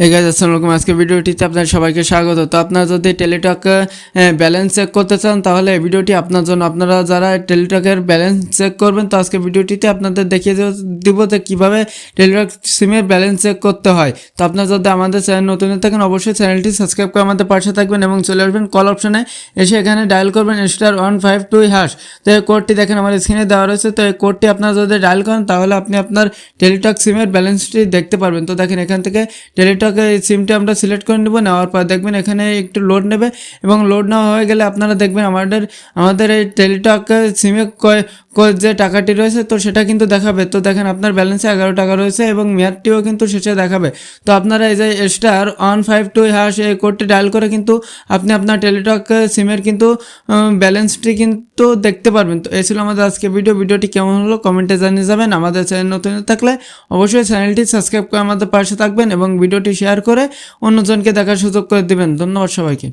Guys আসসালামু আলাইকুম আজকে ভিডিওটিতে আপনার সবাইকে স্বাগত। তো আপনারা যদি টেলিটক ব্যালেন্স চেক করতে চান, তাহলে এই ভিডিওটি আপনার জন্য। আপনারা যারা টেলিটকের ব্যালেন্স চেক করবেন, তো আজকে ভিডিওটিতে আপনাদের দেখিয়ে দেব- যে কীভাবে টেলিটক সিমের ব্যালেন্স চেক করতে হয়। তো আপনারা যদি আমাদের চ্যানেল নতুন থাকেন, অবশ্যই চ্যানেলটি সাবস্ক্রাইব করে আমাদের পাশে থাকবেন এবং চলে আসবেন কল অপশনে এসে এখানে ডায়াল করবেন star one five two hash তো এই কোডটি দেখেন, আমার স্ক্রিনে দেওয়া রয়েছে। তো এই কোডটি আপনারা যদি ডায়াল করেন, তাহলে আপনি আপনার টেলিটক সিমের ব্যালেন্সটি দেখতে পারবেন। তো দেখেন, এখান থেকে টেলিটক এই সিমটা আমরা সিলেক্ট করে নেব, নেওয়ার পর দেখবেন এখানে একটু লোড নেবে এবং লোড নেওয়া হয়ে গেলে আপনারা দেখবেন আমাদের আমাদের এই টেলিটক সিমে যে টাকাটি রয়েছে, তো সেটা কিন্তু দেখাবে। তো দেখেন, আপনার ব্যালেন্সে এগারো টাকা রয়েছে এবং মেয়াদটিও কিন্তু শেষে দেখাবে। তো আপনারা এই যে star one five two hash এই কোডটি ডায়াল করে কিন্তু আপনি আপনার টেলিটক সিমের কিন্তু ব্যালেন্সটি কিন্তু দেখতে পারবেন। তো এই ছিল আমাদের আজকে ভিডিও ভিডিওটি কেমন হলো কমেন্টে জানিয়ে যাবেন। আমাদের চ্যানেল নতুন থাকলে অবশ্যই চ্যানেলটি সাবস্ক্রাইব করে আমাদের পাশে থাকবেন এবং ভিডিওটি শেয়ার করে অন্যজনকে দেখার সুযোগ করে দিবেন। ধন্যবাদ সবাইকে।